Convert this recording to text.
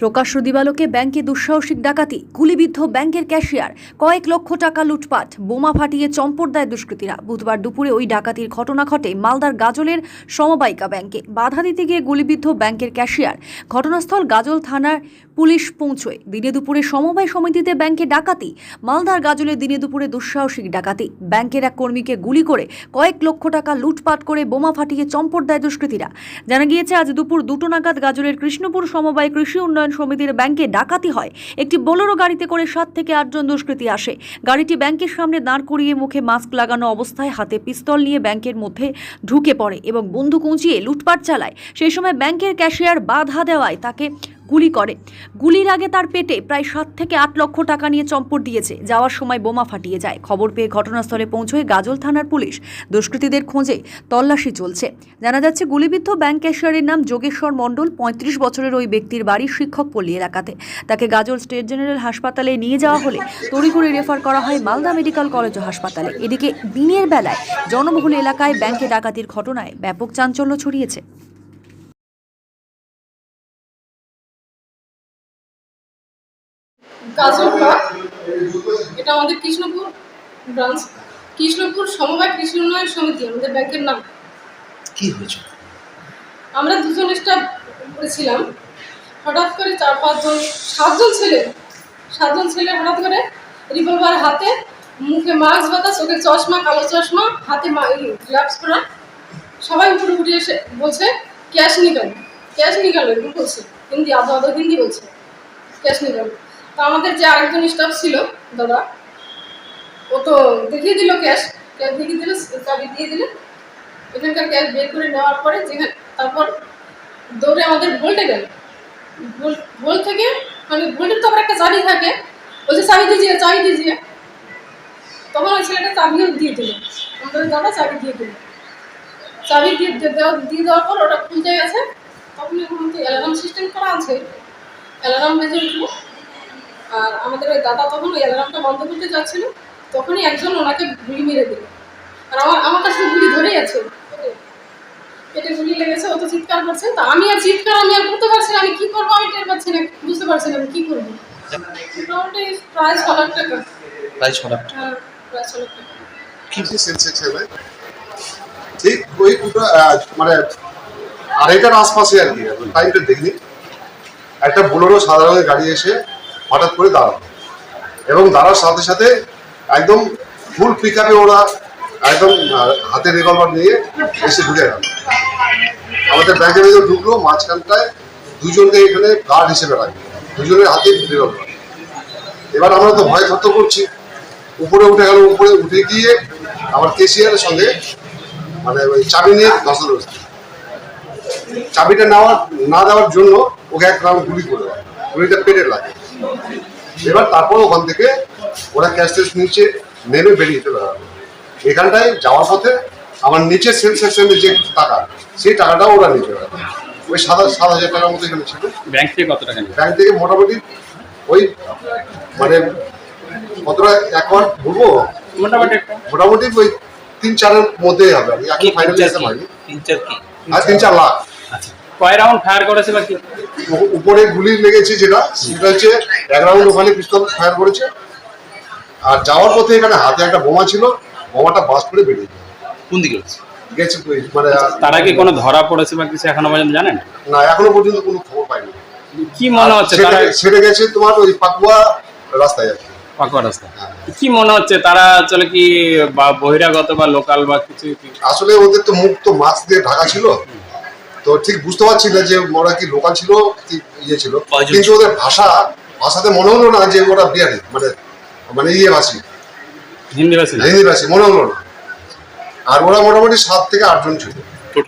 প্রকাশ্য দিবালোকে ব্যাংকে দুঃসাহসিক ডাকাতি, গুলিবিদ্ধ ব্যাংকের ক্যাশিয়ার, কয়েক লক্ষ টাকা লুটপাট, বোমা ফাটিয়ে চম্পট দেয় দুষ্কৃতীরা। বুধবার দুপুরে ওই ডাকাতির ঘটনা ঘটে মালদার গাজলের সমবায়িকা ব্যাংকে। বাধা দিতে গিয়ে গুলিবিদ্ধ ব্যাংকের ক্যাশিয়ার। ঘটনাস্থল গাজল থানার পুলিশ পৌঁছয়। দিনে দুপুরে সমবায় সমিতিতে ব্যাংকে ডাকাতি, মালদার গাজলে দিনে দুপুরে দুঃসাহসিক ডাকাতি। ব্যাংকের এক কর্মীকে গুলি করে কয়েক লক্ষ টাকা লুটপাট করে বোমা ফাটিয়ে চম্পট দেয় দুষ্কৃতীরা। জানা গিয়েছে, আজ দুপুর দুটো নাগাদ গাজলের কৃষ্ণপুর সমবায় কৃষি উন্নয়ন সমিতির ব্যাংকে ডাকাতি হয়। একটি বোলেরো গাড়িতে করে সাত থেকে আটজন দুষ্কৃতী আসে। গাড়িটি ব্যাংকের সামনে দাঁড় করিয়ে মুখে মাস্ক লাগানো অবস্থায় হাতে পিস্তল নিয়ে ব্যাংকের মধ্যে ঢুকে পড়ে এবং বন্দুক উঁচিয়ে লুটপাট চালায়। সেই সময় ব্যাংকের ক্যাশিয়ার বাধা দেওয়ায় তাকে গুলি করে। গুলির আগে তার পেটে প্রায় সাত থেকে আট লক্ষ টাকা নিয়ে চম্পট দিয়েছে। যাওয়ার সময় বোমা ফাটিয়ে যায়। খবর পেয়ে ঘটনাস্থলে পৌঁছয় গাজল থানার পুলিশ। দুষ্কৃতীদের খোঁজে তল্লাশি চলছে। জানা যাচ্ছে, গুলিবিদ্ধ ব্যাংক ক্যাশিয়ারের নাম যোগেশ্বর মণ্ডল, পঁয়ত্রিশ বছরের ওই ব্যক্তির বাড়ি শিক্ষকপল্লী এলাকাতে। তাকে গাজল স্টেট জেনারেল হাসপাতালে নিয়ে যাওয়া হলে তড়িঘড়ি রেফার করা হয় মালদা মেডিকেল কলেজ ও হাসপাতালে। এদিকে দিনের বেলায় জনবহুল এলাকায় ব্যাংকে ডাকাতির ঘটনায় ব্যাপক চাঞ্চল্য ছড়িয়েছে। গাজল ব্লক এটা আমাদের কৃষ্ণপুর ব্রাঞ্চ কৃষ্ণপুর সমবায় কৃষি উন্নয়ন সমিতি আমাদের ব্যাংকের নাম। কি হয়েছিল আমরা দুজন স্টাফ করেছিলাম। হঠাৎ করে চার পাঁচজন সাতজন ছেলে সাতজন ছেলে হঠাৎ করে রিভলভার হাতে মুখে মাস্ক বাতা চোখে চশমা কালো চশমা হাতে গ্লাভস পরা। সবাই উপরে উঠে এসে বলছে ক্যাশ নিকাল। ক্যাশ নিকাল? এরকম বলছে। হিন্দি আধো আধো হিন্দি বলছে। ক্যাশ নিকাল। তো আমাদের যে আরেকজন স্টাফ ছিল, দাদা, ও তো দেখিয়ে দিল ক্যাশ ক্যাশ দেখিয়ে দিল চাবি দিয়ে দিল। এখানকার ক্যাশ বের করে নেওয়ার পরে যেখানে তারপর দৌড়ে আমাদের ভোল্টে গেল। ভোল- থেকে মানে ভোল্টের তো আবার একটা চাবি থাকে। বলছে চাবি দিজিয়ে চাবি দিজিয়ে তখন ওই ছেলেটা চাবিও দিয়ে দিল। আমাদের দাদা চাবি দিয়ে দিল। চাবি দিয়ে দিয়ে দেওয়া- দিয়ে দেওয়ার পর ওটা খুলতে গেছে। তখন এখন অ্যালার্ম সিস্টেম করা আছে। অ্যালার্ম বেজে উঠল। আর আমাদের ওই দাদা তখন ওই অ্যালার্মটা বন্ধ করতে যাচ্ছিল তখনই একজন ওনাকে গুলি মেরে দিল। আর আমার আমার কাছে গুলি ধরেই আছে। পেটে। গুলি লেগেছে ও তো চিৎকার করছে। তা আমি আর চিৎকার আমি আর করতে পারছি না আমি কি করব? আমি টের পাচ্ছি না বুঝতে পারছি না আমি কি করব? প্রায় ছ লাখ টাকা। প্রায় ছ লাখ টাকা। হ্যাঁ প্রায় ছ লাখ টাকা। ঠিক ওই দুটো মানে আড়াইটার আশপাশে আর কি। টাইমটা দেখিনি একটা বোলেরো সাদা রঙের গাড়ি এসে হঠাৎ করে দাঁড়াল। এবং দাঁড়ার সাথে সাথে একদম ফুল পিক আপে ওরা একদম হাতে রিভলভার নিয়ে এসে ঢুকে গেল। আমাদের ব্যাংকের ভেতর ঢুকলো, মাঝখানটায় দুজনকে এখানে গার্ড হিসেবে রাখবে দুজনের হাতে রিভলভার এবার আমরা তো ভয় থত্ত করছি। উপরে উঠে গেল, উপরে উঠে গিয়ে আমার কেসিয়ারের সঙ্গে মানে ওই চাবি নিয়ে ধসল চাবিটা নেওয়ার না দেওয়ার জন্য ওকে এক রাউন্ড গুলি করে দেয় গুলিটা পেটে লাগে। এবার তারপর ওখান থেকে ওরা ক্যাশ টেস্ট নিচে নেমে বেরিয়ে চলে গেল এখানটায় যাওয়ার পথে আমার নিচের সেল সেকশনের যে টাকা সেই টাকাটাও ওরা নিয়ে চলে ওই সাত সাত হাজার টাকার মতো এখানে ছিল। ব্যাংক থেকে কত টাকা ব্যাংক থেকে মোটামুটি ওই মানে কতটা অ্যাকাউন্ট বলব মোটামুটি মোটামুটি ওই তিন চারের মধ্যেই হবে। আমি এখন ফাইনাল চার হিসাব তিন চার কি? আর তিন চার লাখ। আচ্ছা। কয় রাউন্ড ফায়ার করেছে বা কি? উপরে গুলি লেগেছে যেটা সেটা হচ্ছে এক রাউন্ড ওখানে পিস্তল ফায়ার করেছে। আর যাওয়ার পথে এখানে হাতে একটা বোমা ছিল বোমাটা বাস করে বেরিয়ে গেছে। কোন দিকে হচ্ছে গেছে মানে তারা কি কোনো ধরা পড়েছে বা কিছু এখনও পর্যন্ত জানেন? না এখনও পর্যন্ত কোনো খবর পাইনি। কি মনে হচ্ছে সেটা গেছে তোমার ওই পাকুয়া রাস্তায় আছে পাকুয়া রাস্তা হ্যাঁ। কি মনে হচ্ছে তারা আসলে কি বা বহিরাগত বা লোকাল বা কিছু আসলে ওদের তো মুখ তো মাস্ক দিয়ে ঢাকা ছিল তো ঠিক বুঝতে পারছি না যে ওরা কি লোকাল ছিল কি ইয়ে ছিল। কিন্তু ওদের ভাষা ভাষাতে মনে হলো না যে ওরা বিহারি মানে মানে ইয়ে ভাষী। হিন্দি ভাষী? হিন্দি ভাষী মনে হলো না। আর ওরা মোটামুটি সাত থেকে আটজন ছিল।